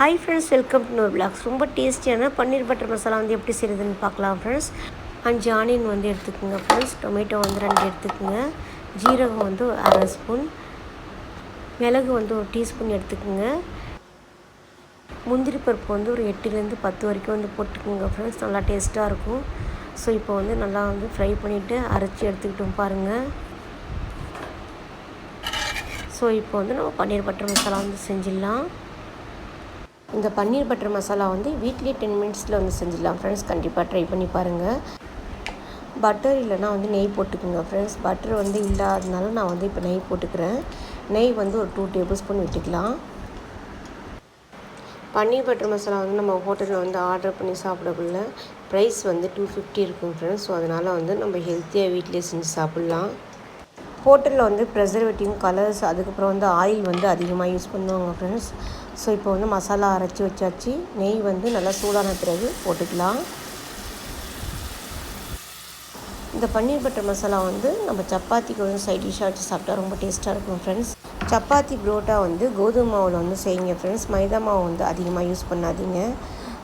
Hi friends welcome to நோர் blogs ரொம்ப டேஸ்டியான பன்னீர் பட்டர் மசாலா வந்து எப்படி செய்கிறதுன்னு பார்க்கலாம் ஃப்ரெண்ட்ஸ் அஞ்சு ஆனியன் வந்து எடுத்துக்கோங்க ஃப்ரெண்ட்ஸ் டொமேட்டோ வந்து ரெண்டு எடுத்துக்கோங்க. ஜீரகம் வந்து அரை ஸ்பூன் மிளகு வந்து ஒரு டீஸ்பூன் எடுத்துக்கோங்க. முந்திரி பருப்பு வந்து ஒரு எட்டுலேருந்து பத்து வரைக்கும் வந்து போட்டுக்கோங்க ஃப்ரெண்ட்ஸ் நல்லா டேஸ்ட்டாக இருக்கும். ஸோ இப்போ வந்து நல்லா வந்து ஃப்ரை பண்ணிவிட்டு அரைச்சி எடுத்துக்கிட்டோம் பாருங்கள் ஸோ இப்போ வந்து நம்ம பன்னீர் பட்டர் மசாலா வந்து செஞ்சிடலாம். இந்த பன்னீர் பட்டர் மசாலா வந்து வீட்லேயே டென் மினிட்ஸில் வந்து செஞ்சிடலாம். ஃப்ரெண்ட்ஸ் கண்டிப்பாக ட்ரை பண்ணி பாருங்கள் பட்டர் இல்லைனா வந்து நெய் போட்டுக்குங்க ஃப்ரெண்ட்ஸ் பட்டர் வந்து இல்லாததுனால நான் வந்து இப்போ நெய் போட்டுக்கிறேன். நெய் வந்து ஒரு டூ டேபிள் ஸ்பூன் விட்டுக்கலாம். பன்னீர் பட்டர் மசாலா வந்து நம்ம ஹோட்டலில் வந்து ஆர்டர் பண்ணி சாப்பிடக்குள்ள ப்ரைஸ் வந்து டூ ஃபிஃப்டி இருக்கும் ஃப்ரெண்ட்ஸ் ஸோ அதனால் வந்து நம்ம ஹெல்த்தியாக வீட்டிலே செஞ்சு சாப்பிட்லாம். ஹோட்டலில் வந்து ப்ரெசர்வேட்டிவ் கலர்ஸ் அதுக்கப்புறம் வந்து ஆயில் வந்து அதிகமாக யூஸ் பண்ணுவாங்க ஃப்ரெண்ட்ஸ் ஸோ இப்போ வந்து மசாலா அரைச்சி வச்சாச்சு. நெய் வந்து நல்லா சூடான பிறகு போட்டுக்கலாம். இந்த பன்னீர் பட்டர் மசாலா வந்து நம்ம சப்பாத்திக்கு வந்து சைட் டிஷ்ஷாக வச்சு சாப்பிட்டா ரொம்ப டேஸ்ட்டாக இருக்கும் ஃப்ரெண்ட்ஸ் சப்பாத்தி புரோட்டா வந்து கோதுமை மாவில் வந்து செய்யுங்க ஃப்ரெண்ட்ஸ் மைதா மாவு வந்து அதிகமாக யூஸ் பண்ணாதீங்க.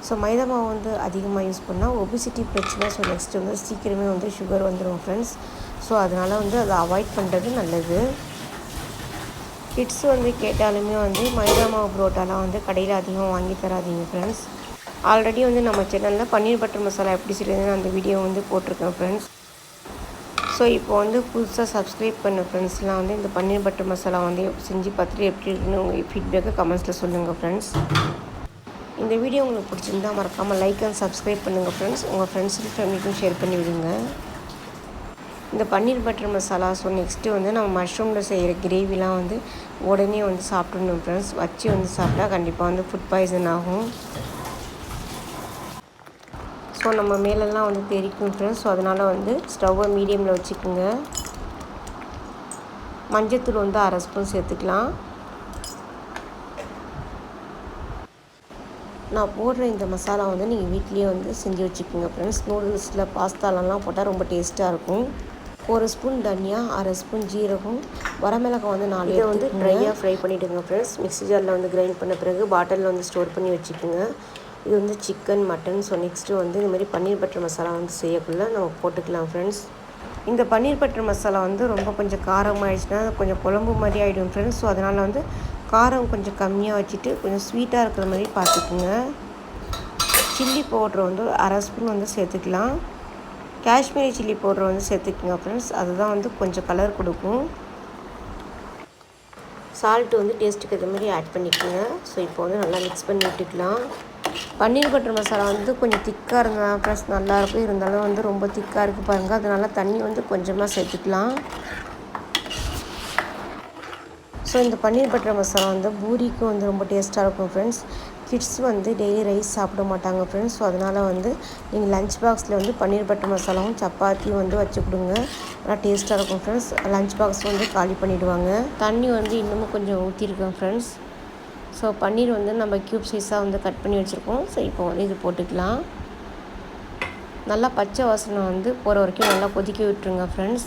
ஸோ மைதா மாவு வந்து அதிகமாக யூஸ் பண்ணால் ஒபிசிட்டி பிரச்சனை. ஸோ நெக்ஸ்ட் வந்து சீக்கிரமே வந்து சுகர் வந்துடும் ஃப்ரெண்ட்ஸ் ஸோ அதனால் வந்து அதை அவாய்ட் பண்ணுறது நல்லது. கிட்ஸ் வந்து கேட்டாலுமே வந்து மைதா மாவு புரோட்டாலாம் வந்து கடையில் அதிகமாக வாங்கி தராதிங்க ஃப்ரெண்ட்ஸ் ஆல்ரெடி வந்து நம்ம சேனலில் பன்னீர் பட்டர் மசாலா எப்படி செய்யுதுன்னு அந்த வீடியோ வந்து போட்டிருக்கேன் ஃப்ரெண்ட்ஸ் ஸோ இப்போ வந்து புதுசாக சப்ஸ்கிரைப் பண்ண ஃப்ரெண்ட்ஸ்லாம் வந்து இந்த பன்னீர் பட்டர் மசாலா வந்து செஞ்சு பார்த்துட்டு எப்படி இருக்குன்னு உங்கள் ஃபீட்பேக்கை கமெண்ட்ஸில் சொல்லுங்கள் ஃப்ரெண்ட்ஸ் இந்த வீடியோ உங்களுக்கு பிடிச்சிருந்தா மறக்காமல் லைக் அண்ட் சப்ஸ்கிரைப் பண்ணுங்கள் ஃப்ரெண்ட்ஸ் உங்கள் ஃப்ரெண்ட்ஸுக்கும் ஃபேமிலிக்கும் ஷேர் பண்ணி விடுங்க. இந்த paneer butter masala so next வந்து நம்ம மஷ்ரூமில் செய்கிற கிரேவிலாம் வந்து உடனே வந்து சாப்பிடணும் ஃப்ரெண்ட்ஸ் வச்சு வந்து சாப்பிட்டா கண்டிப்பாக வந்து ஃபுட் பாய்சன் ஆகும். ஸோ நம்ம மேலெல்லாம் வந்து தெரிக்கும் ஃப்ரெண்ட்ஸ் ஸோ அதனால் வந்து ஸ்டவ்வை மீடியமில் வச்சுக்கோங்க. மஞ்சத்தூள் வந்து அரை ஸ்பூன் சேர்த்துக்கலாம். நான் போடுற இந்த மசாலா வந்து நீங்கள் வீட்லேயே வந்து செஞ்சு வச்சுக்கோங்க ஃப்ரெண்ட்ஸ் நூடுல்ஸில் பாஸ்தாலெலாம் போட்டால் ரொம்ப டேஸ்ட்டாக இருக்கும். ஒரு ஸ்பூன் தனியா அரை ஸ்பூன் ஜீரகம் வரமிளகாய் வந்து நாலு இதை வந்து ட்ரையாக ஃப்ரை பண்ணிவிடுங்க ஃப்ரெண்ட்ஸ் மிக்ஸி ஜாரில் வந்து கிரைண்ட் பண்ண பிறகு பாட்டிலில் வந்து ஸ்டோர் பண்ணி வச்சுக்கோங்க. இது வந்து சிக்கன் மட்டன் ஸோ நெக்ஸ்ட்டு வந்து இந்த மாதிரி பன்னீர் பட்டர் மசாலா வந்து செய்யக்குள்ளே நம்ம போட்டுக்கலாம் ஃப்ரெண்ட்ஸ் இந்த பன்னீர் பட்டர் மசாலா வந்து ரொம்ப கொஞ்சம் காரம் ஆயிடுச்சுன்னா கொஞ்சம் குழம்பு மாதிரி ஆகிடும் ஃப்ரெண்ட்ஸ் ஸோ அதனால் வந்து காரம் கொஞ்சம் கம்மியாக வச்சுட்டு கொஞ்சம் ஸ்வீட்டாக இருக்கிற மாதிரி பார்த்துக்குங்க. சில்லி பவுட்ரு வந்து அரை ஸ்பூன் வந்து சேர்த்துக்கலாம். காஷ்மீரி சில்லி பவுடர் வந்து சேர்த்துக்குங்க ஃப்ரெண்ட்ஸ் அதுதான் வந்து கொஞ்சம் கலர் கொடுக்கும். சால்ட்டு வந்து டேஸ்ட்டுக்கு ஏற்ற மாதிரி ஆட் பண்ணிக்கோங்க. ஸோ இப்போ வந்து நல்லா மிக்ஸ் பண்ணி விட்டுக்கலாம். பன்னீர் பட்டர் மசாலா வந்து கொஞ்சம் திக்காக இருந்தால் ஃப்ரெண்ட்ஸ் நல்லாயிருக்கும் இருந்தாலும் வந்து ரொம்ப திக்காக இருக்குது பாருங்கள் அதனால் தண்ணி வந்து கொஞ்சமாக சேர்த்துக்கலாம். ஸோ இந்த பன்னீர் பட்டர் மசாலா வந்து பூரிக்கும் வந்து ரொம்ப டேஸ்ட்டாக இருக்கும் ஃப்ரெண்ட்ஸ் கிட்ஸ் வந்து டெய்லி ரைஸ் சாப்பிட மாட்டாங்க ஃப்ரெண்ட்ஸ் ஸோ அதனால் வந்து நீங்கள் லஞ்ச் பாக்ஸில் வந்து பன்னீர் பட்டர் மசாலாவும் சப்பாத்தியும் வந்து வச்சு கொடுங்க. நல்லா டேஸ்ட்டாக இருக்கும் ஃப்ரெண்ட்ஸ் லஞ்ச் பாக்ஸ் வந்து காலி பண்ணிவிடுவாங்க தண்ணி வந்து இன்னமும் கொஞ்சம் ஊற்றிருக்கேன் ஃப்ரெண்ட்ஸ் ஸோ பன்னீர் வந்து நம்ம க்யூப் சைஸாக வந்து கட் பண்ணி வச்சுருக்கோம். ஸோ இப்போ வந்து இது போட்டுக்கலாம். நல்லா பச்சை வாசனை வந்து போகிற வரைக்கும் நல்லா கொதிக்க விட்டுருங்க ஃப்ரெண்ட்ஸ்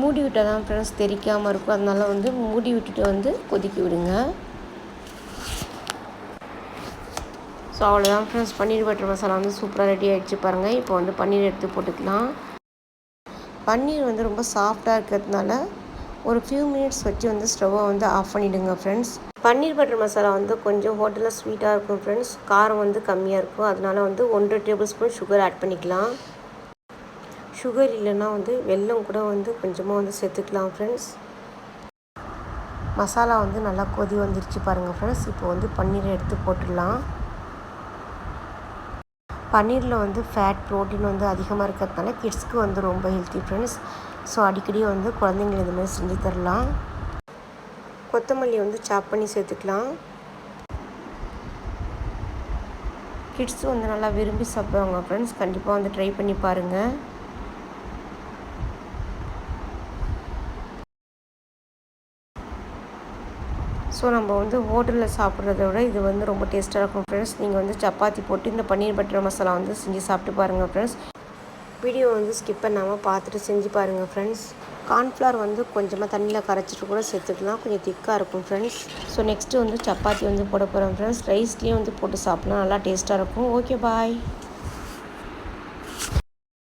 மூடி விட்டால் தான் ஃப்ரெண்ட்ஸ் தெரிக்காமல் இருக்கும். அதனால் வந்து மூடி விட்டுட்டு வந்து கொதிக்க விடுங்க. ஸோ அவ்வளோதான் ஃப்ரெண்ட்ஸ் பன்னீர் பட்டர் மசாலா வந்து சூப்பராக ரெடி ஆகிடுச்சு பாருங்கள் இப்போ வந்து பன்னீர் எடுத்து போட்டுக்கலாம். பன்னீர் வந்து ரொம்ப சாஃப்டாக இருக்கிறதுனால ஒரு ஃபியூ மினிட்ஸ் வச்சு வந்து ஸ்டவ்வை வந்து ஆஃப் பண்ணிவிடுங்க ஃப்ரெண்ட்ஸ் பன்னீர் பட்டர் மசாலா வந்து கொஞ்சம் ஹோட்டலில் ஸ்வீட்டாக இருக்கும் ஃப்ரெண்ட்ஸ் காரம் வந்து கம்மியாக இருக்கும். அதனால் வந்து ஒன்றரை டேபிள் ஸ்பூன் சுகர் ஆட் பண்ணிக்கலாம். சுகர் இல்லைன்னா வந்து வெல்லம் கூட வந்து கொஞ்சமாக வந்து சேர்த்துக்கலாம் ஃப்ரெண்ட்ஸ் மசாலா வந்து நல்லா கொதி வந்துருச்சு பாருங்கள் ஃப்ரெண்ட்ஸ் இப்போ வந்து பன்னீரை எடுத்து போட்டுடலாம். பன்னீரில் வந்து ஃபேட் ப்ரோட்டீன் வந்து அதிகமாக இருக்கிறதுனால கிட்ஸ்க்கு வந்து ரொம்ப ஹெல்த்தி ஃப்ரெண்ட்ஸ் ஸோ அடிக்கடி வந்து குழந்தைங்களுக்கு இந்த மாதிரி செஞ்சு தரலாம். கொத்தமல்லி வந்து சாப் பண்ணி சேர்த்துக்கலாம். கிட்ஸ் வந்து நல்லா விரும்பி சாப்பிடுவாங்க ஃப்ரெண்ட்ஸ் கண்டிப்பாக வந்து ட்ரை பண்ணி பாருங்கள் ஸோ நம்ம வந்து ஹோட்டலில் சாப்பிட்றத விட இது வந்து ரொம்ப டேஸ்ட்டாக இருக்கும் ஃப்ரெண்ட்ஸ் நீங்கள் வந்து சப்பாத்தி போட்டு இந்த பன்னீர் பட்டர் மசாலா வந்து செஞ்சு சாப்பிட்டு பாருங்கள் ஃப்ரெண்ட்ஸ் வீடியோ வந்து ஸ்கிப் பண்ணாமல் பார்த்துட்டு செஞ்சு பாருங்கள் ஃப்ரெண்ட்ஸ் கார்ன்ஃப்ளவர் வந்து கொஞ்சமாக தண்ணியில் கரைச்சிட்டு கூட சேர்த்துக்கலாம். கொஞ்சம் திக்காக இருக்கும் ஃப்ரெண்ட்ஸ் ஸோ நெக்ஸ்ட்டு வந்து சப்பாத்தி வந்து போட போகிறோம் ஃப்ரெண்ட்ஸ் ரைஸ்லேயும் வந்து போட்டு சாப்பிட்லாம். நல்லா டேஸ்ட்டாக இருக்கும். Okay bye